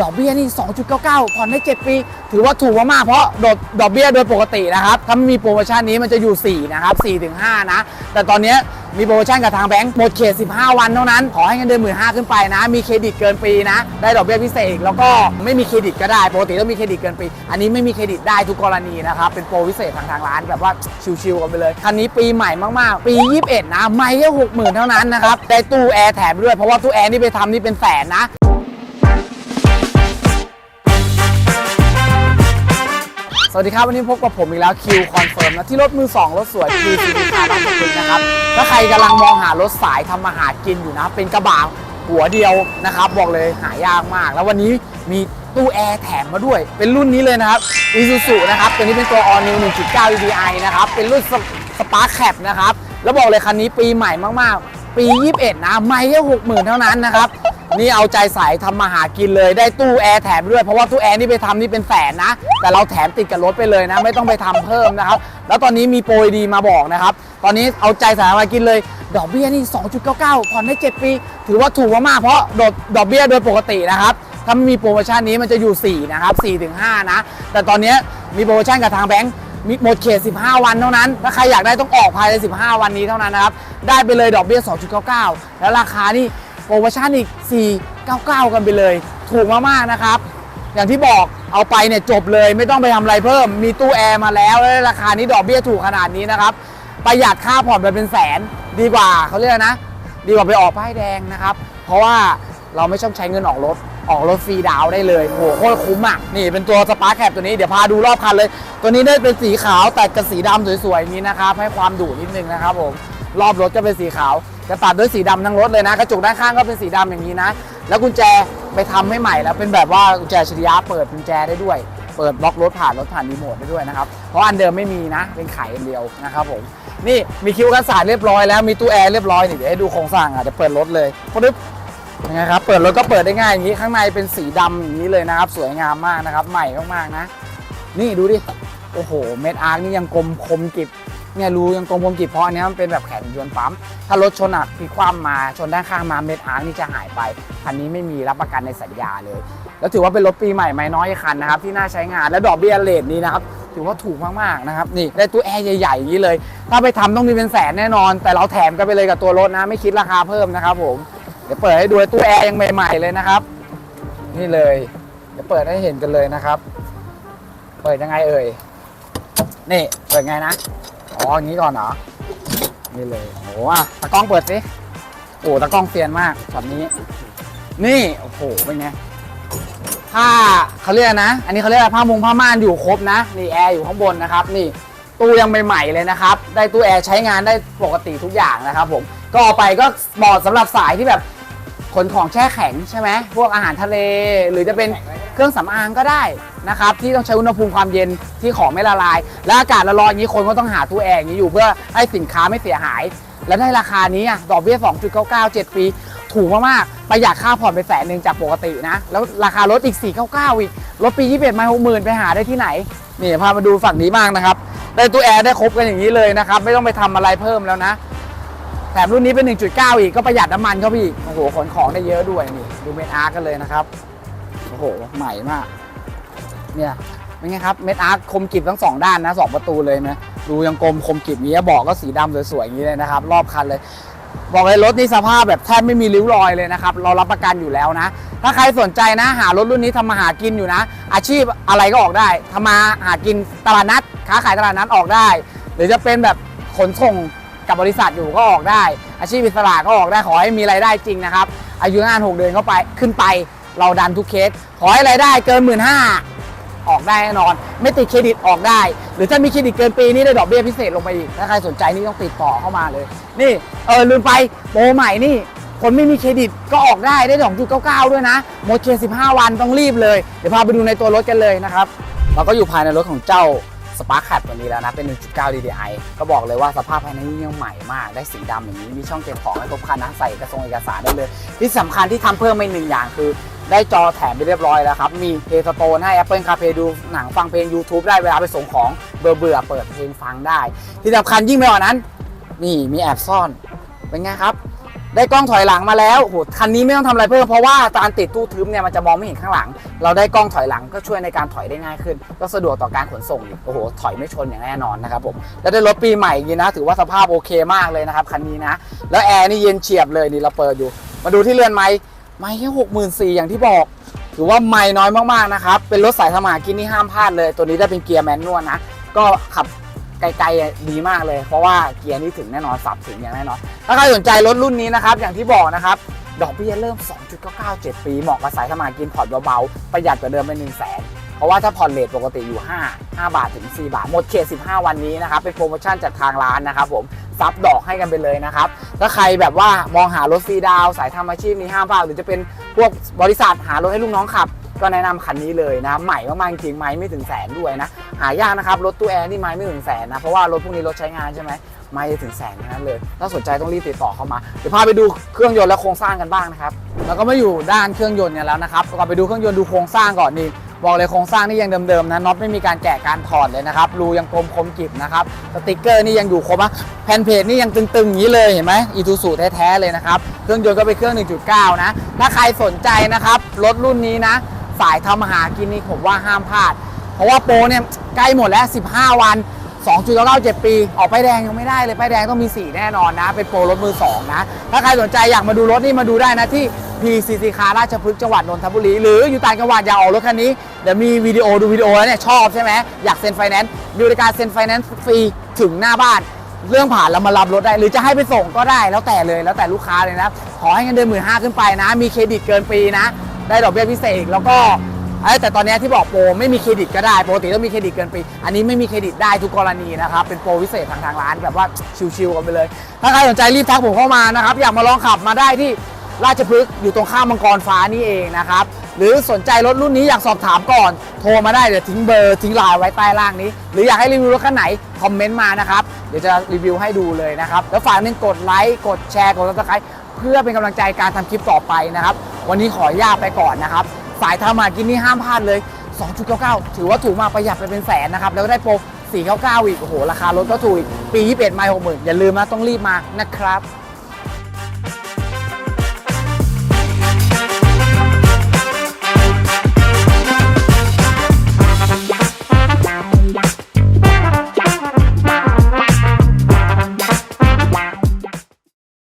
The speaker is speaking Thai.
ดอกเบี้ยนี่ 2.99 ผ่อนได้ 7 ปี ถือว่าถูกมากๆเพราะดอกดอกเบี้ยโดยปกตินะครับ ถ้าไม่มีโปรโมชั่นนี้มันจะอยู่ 4 นะครับ 4-5 นะ แต่ตอนนี้มีโปรโมชั่นกับทางแบงก์หมดเขต 15 วันเท่านั้น ขอให้เงินเดือนหมื่นห้าขึ้นไปนะ มีเครดิตเกินปีนะ ได้ดอกเบี้ยพิเศษ แล้วก็ไม่มีเครดิตก็ได้ ปกติต้องมีเครดิตเกินปี อันนี้ไม่มีเครดิตได้ทุกกรณีนะครับ เป็นโปรพิเศษทางทางร้านแบบว่าชิวๆกันไปเลย คันนี้ปีใหม่มากๆ ปี 21 นะ ไม่แค่60,000เท่านั้นนะครับ ได้ตู้แอร์แถมด้วย เพราะว่าตู้แอร์นี่ไปทำนี่เป็นแสนนะ วัสดีครับ วันนี้พบกับผมอีกแล้วคิวคอนเฟิร์มนะที่รถมือ 2 รถสวยคือซีดีคาร์บ้านตะกุนนะครับ ถ้าใครกำลังมองหารถสายทำมาหากินอยู่นะ เป็นกระบะหัวเดียวนะครับ บอกเลยหายากมาก แล้ววันนี้มีตู้แอร์แถมมาด้วย เป็นรุ่นนี้เลยนะครับ Isuzu นะครับ ตัวนี้เป็นตัว All New 1.9 EDI นะครับ เป็นรุ่นสปาร์คแคปนะครับ แล้วบอกเลยคันนี้ปีใหม่มากๆ ปี 21 นะ ไม่แค่60,000 เท่านั้นนะครับ นี่เอาใจใสายทำมาหากินเลยได้ตู้แอร์แถมด้วยเพราะว่าตู้แอร์นี่ไปทำนี่เป็นแสนนะ แต่เราแถมติดกับรถไปเลยนะ ไม่ต้องไปทำเพิ่มนะครับ แล้วตอนนี้มีโปรดีมาบอกนะครับ ตอนนี้เอาใจสายมากินเลย ดอกเบี้ยนี่ 2.99 ผ่อนได้ 7 ปี ถือว่าถูกมากๆเพราะดอกดอกเบี้ยโดยปกตินะครับ ถ้าไม่มีโปรโมชั่นนี้มันจะอยู่ 4 นะครับ 4-5 นะ แต่ตอนนี้มีโปรโมชั่นกับทางแบงก์มีหมดเขต 15 วันเท่านั้น ถ้าใครอยากได้ต้องออกภายใน 15 วันนี้เท่านั้นนะครับ ได้ไปเลยดอกเบี้ย 2.99 แล้วราคานี่ โปรโมชั่นอีก 499 กันไปเลย ถูกมากๆนะครับ อย่างที่บอกเอาไปเนี่ยจบเลยไม่ต้องไปทำอะไรเพิ่ม มีตู้แอร์มาแล้วแล้วราคานี้ดอกเบี้ยถูกขนาดนี้นะครับ ประหยัดค่าผ่อนไปเป็นแสนดีกว่าเขาเรียกนะ ดีกว่าไปออกป้ายแดงนะครับ เพราะว่าเราไม่ชอบใช้เงินออกรถออกรถฟรีดาวได้เลยโหโคตรคุ้มอะ นี่เป็นตัวสปาร์คแคปตัวนี้ เดี๋ยวพาดูรอบคันเลย ตัวนี้ได้เป็นสีขาวแต่กับสีดำสวยๆนี้นะครับ ให้ความดุนิดนึงนะครับผม รอบรถก็เป็นสีขาว จะตัดด้วยสีดำทั้งรถเลยนะกระจกด้านข้างก็เป็นสีดำอย่างนี้นะ แล้วกุญแจไปทำให้ใหม่แล้วเป็นแบบว่ากุญแจชริยะเปิดกุญแจได้ด้วย เปิดบล็อกรถผ่านรถผ่านรีโมทได้ด้วยนะครับ เพราะอันเดิมไม่มีนะ เป็นไขอันเดียวนะครับผม นี่มีคิวกันสาดเรียบร้อยแล้วมีตู้แอร์เรียบร้อยนี่เดี๋ยวให้ดูโครงสร้างอะเดี๋ยวเปิดรถเลยปึ๊บยังไงครับ เปิดรถก็เปิดได้ง่ายอย่างนี้ ข้างในเป็นสีดำอย่างนี้เลยนะครับ สวยงามมากนะครับ ใหม่มากๆนะ นี่ดูดิ โอ้โห เม็ดอาร์คนี่ยังกลมคมกิบ เนี่ยรูยังกลมคมกริบเพราะอันเนี้ยมันเป็นแบบแข็งยนต์ปั๊ม ถ้ารถชนอะพลิกคว่ำมาชนด้านข้างมาเม็ดอาร์นี่จะหายไป คันนี้ไม่มีรับประกันในสัญญาเลย แล้วถือว่าเป็นรถปีใหม่ไม่น้อยคันนะครับที่น่าใช้งานและดอกเบี้ยเลทนี้นะครับถือว่าถูกมากๆนะครับนี่ได้ตู้แอร์ใหญ่ๆอย่างนี้เลย ถ้าไปทำต้องมีเป็นแสนแน่นอน แต่เราแถมกันไปเลยกับตัวรถนะไม่คิดราคาเพิ่มนะครับผมเดี๋ยวเปิดให้ดูตู้แอร์ยังใหม่ๆเลยนะครับ นี่เลยเดี๋ยวเปิดให้เห็นกันเลยนะครับ เปิดยังไงเอ่ยนี่เปิดไงนะ อ๋ออย่างนี้ก่อนเหรอ นี่เลยโอ้โหอะตากล้องเปิดสิโอ้ตากล้องเซียนมากช็อตนี้ นี่โอ้โหเป็นไงผ้าเขาเรียกนะ อันนี้เขาเรียกผ้ามุงผ้าม่านอยู่ครบนะนี่แอร์อยู่ข้างบนนะครับ นี่ตู้ยังใหม่ๆเลยนะครับ ได้ตู้แอร์ใช้งานได้ปกติทุกอย่างนะครับผมก็เอาไปก็เหมาะสำหรับสายที่แบบ ขนของแช่แข็งใช่ไหมพวกอาหารทะเล หรือจะเป็นเครื่องสำอางก็ได้นะครับ ที่ต้องใช้อุณหภูมิความเย็นที่ของไม่ละลาย และอากาศละร้อนอย่างนี้คนก็ต้องหาตู้แอร์อย่างนี้อยู่เพื่อให้สินค้าไม่เสียหาย และได้ราคานี้ดอกเบี้ย 2.99 7 ปี ถูกมากๆประหยัดค่าผ่อนไปแสนหนึ่งจากปกตินะ แล้วราคารถอีก 499 อีกรถปี 21มา60,000 ไปหาได้ที่ไหนนี่พามาดูฝั่งนี้บ้างนะครับได้ตู้แอร์ได้ครบกันอย่างนี้เลยนะครับ ไม่ต้องไปทำอะไรเพิ่มแล้วนะ แถมรุ่นนี้เป็น 1.9 อีกก็ประหยัดน้ำมันเข้าไปอีกโอ้โห ขนของได้เยอะด้วยนี่ ดูเมนอาร์กันเลยนะครับ โอ้โห ใหม่มาก เนี่ยเป็นไงครับ เม็ดอาร์คคมกริบทั้งสองด้านนะสองประตูเลยนะดูยังกลมคมกริบนี้เบอกก็สีดำสวยๆอย่างนี้เลยนะครับ รอบคันเลย บอกเลยรถนี่สภาพแบบแทบไม่มีริ้วรอยเลยนะครับ เรารับประกันอยู่แล้วนะ ถ้าใครสนใจนะ หารถรุ่นนี้ทำมาหากินอยู่นะ อาชีพอะไรก็ออกได้ทำมาหากินตลาดนัด ค้าขายตลาดนัดออกได้ หรือจะเป็นแบบขนส่ง กับบริษัทอยู่ก็ออกได้ อาชีพอิสระก็ออกได้ขอให้มีรายได้จริงนะครับ อายุงานหกเดือนเข้าไปขึ้นไป เราดันทุกเคส ขอให้รายได้เกินหมื่นห้าออกได้แน่นอน ไม่ติดเครดิตออกได้ หรือถ้ามีเครดิตเกินปีนี่ได้ดอกเบี้ยพิเศษลงไปอีกถ้าใครสนใจนี่ต้องติดต่อเข้ามาเลย นี่เออลืมไปโปรใหม่นี่คนไม่มีเครดิตก็ออกได้ได้ดอกจุดเก้าด้วยนะหมดเครดิต15วันต้องรีบเลย เดี๋ยวพาไปดูในตัวรถกันเลยนะครับเราก็อยู่ภายในรถของเจ้า Spark Cat ตัวนี้แล้วนะ เป็น 1.9 DDI ก็บอกเลยว่าสภาพภายในนี่ยังใหม่มาก ได้สีดำอย่างนี้ มีช่องเก็บของให้ครบครันนะ ใส่กระทรงเอกสารได้เลย ที่สำคัญที่ทำเพิ่มไปหนึ่งอย่างคือได้จอแถมไปเรียบร้อยแล้วครับ มีเพย์สโตนให้ Apple CarPlay ดูหนังฟังเพลง YouTube ได้เวลาไปส่งของเบื่อเบื่อเปิดเพลงฟังได้ ที่สำคัญยิ่งไปกว่านั้น นี่มีแอบซ่อน เป็นไงครับ ได้กล้องถอยหลังมาแล้วโหคันนี้ไม่ต้องทำอะไรเพิ่มเพราะว่าการติดตู้ทึบเนี่ยมันจะมองไม่เห็นข้างหลัง เราได้กล้องถอยหลังก็ช่วยในการถอยได้ง่ายขึ้น ก็สะดวกต่อการขนส่งอีกโอ้โหถอยไม่ชนอย่างแน่นอนนะครับผมแล้วได้รถปีใหม่ยีนะ ถือว่าสภาพโอเคมากเลยนะครับคันนี้นะ แล้วแอร์นี่เย็นเฉียบเลยนี่เราเปิดอยู่ มาดูที่เรือนไม้ไม้แค่หกหมื่นสี่อย่างที่บอกถือว่าไม่น้อยมากๆนะครับเป็นรถสายสมากินนี่ห้ามพลาดเลย ตัวนี้ได้เป็นเกียร์แมนนวลนะก็ขับ ไกลๆดีมากเลย เพราะว่าเกียร์นี่ถึงแน่นอนสับถึงอย่างแน่นอน ถ้าใครสนใจรถรุ่นนี้นะครับ อย่างที่บอกนะครับ ดอกเบี้ยเริ่ม 2.99 7 ปี เหมาะกับสายสมากินผ่อนเบาๆ ประหยัดกว่าเดิมไป1 0 0 0 0แสนเพราะว่าถ้าผ่อนเลทปกติอยู่ 5 5 บาทถึง 4 บาท หมดเขต 15 วันนี้นะครับ เป็นโปรโมชั่นจากทางร้านนะครับผมซับดอกให้กันไปเลยนะครับ ถ้าใครแบบว่ามองหารถฟรีดาว สายทำอาชีพนี้ห้ามพลาดหรือจะเป็นพวกบริษัทหารถให้ลูกน้องขับ ก็แนะนำคันนี้เลยนะใหม่มากๆจริงไม่ไม่ถึงแสนด้วยนะหายากนะครับรถตู้แอร์นี่ไม่ไม่ถึงแสนนะเพราะว่ารถพวกนี้รถใช้งานใช่ไหมไม่ถึงแสนนั้นเลย ถ้าสนใจต้องรีบติดต่อเข้ามา เดี๋ยวพาไปดูเครื่องยนต์และโครงสร้างกันบ้างนะครับ แล้วก็มาอยู่ด้านเครื่องยนต์เนี่ยแล้วนะครับก่อนไปดูเครื่องยนต์ดูโครงสร้างก่อนนี่บอกเลยโครงสร้างนี่ยังเดิมๆนะน็อตไม่มีการแกะการถอดเลยนะครับรูยังกลมคมกริบนะครับสติกเกอร์นี่ยังอยู่ครบนะแผ่นเพจนี่ยังตึงๆอย่างนี้เลยเห็นไหมอีทูสูแท้ๆเลยนะครับเครื่องยนต์ก็เป็นเครื่อง 1.9 นะถ้าใครสนใจนะครับรถรุ่นนี้นะ สายทำมาหากินนี่ผมว่าห้ามพลาด เพราะว่าโปรเนี่ยใกล้หมดแล้ว 15 วัน 2.97 ปี ออกป้ายแดงยังไม่ได้เลยป้ายแดงต้องมี 4 แน่นอนนะ เป็นโปรรถมือ 2 นะ ถ้าใครสนใจอยากมาดูรถนี่มาดูได้นะที่ PCC คาราชพฤกษ์จังหวัดนนทบุรี หรืออยู่ต่างจังหวัดอยากออกรถคันนี้ เดี๋ยวมีวิดีโอดูวิดีโอแล้วเนี่ยชอบใช่ไหมอยากเซ็นไฟแนนซ์มีบริการเซ็นไฟแนนซ์ฟรีถึงหน้าบ้านเรื่องผ่านเรามารับรถได้ หรือจะให้ไปส่งก็ได้แล้วแต่เลยแล้วแต่ลูกค้าเลยนะ ขอให้เงินเดือนหมื่นห้าขึ้นไปนะ มีเครดิตเกินปีนะ ได้ดอกเบี้ยพิเศษ แล้วก็เอ้แต่ตอนนี้ที่บอกโปรไม่มีเครดิตก็ได้ปกติต้องมีเครดิตเกินปีอันนี้ไม่มีเครดิตได้ทุกกรณีนะครับเป็นโปรพิเศษทางทางร้านแบบว่าชิวๆกันไปเลย ถ้าใครสนใจรีบทักผมเข้ามานะครับอยากมาลองขับมาได้ที่ราชพฤกษ์อยู่ตรงข้ามมังกรฟ้านี่เองนะครับหรือสนใจรถรุ่นนี้อยากสอบถามก่อน โทรมาได้เดี๋ยวทิ้งเบอร์ทิ้งไลน์ไว้ใต้ล่างนี้ หรืออยากให้รีวิวรถคันไหน คอมเมนต์มานะครับ เดี๋ยวจะรีวิวให้ดูเลยนะครับ แล้วฝากนึงกดไลค์กดแชร์กดซับสไครต์เพื่อเป็นกำลังใจการทำคลิปต่อไปนะครับ วันนี้ขออนุญาตไปก่อนนะครับ สายทำมากินนี่ห้ามพลาดเลย 2.99 ถือว่าถูกมากประหยัดไปเป็นแสนนะครับ แล้วก็ได้โปร499 อีก โอ้โห ราคารถก็ถูกอีก ปี21ไม่60,000 อย่าลืมนะต้องรีบมานะครับ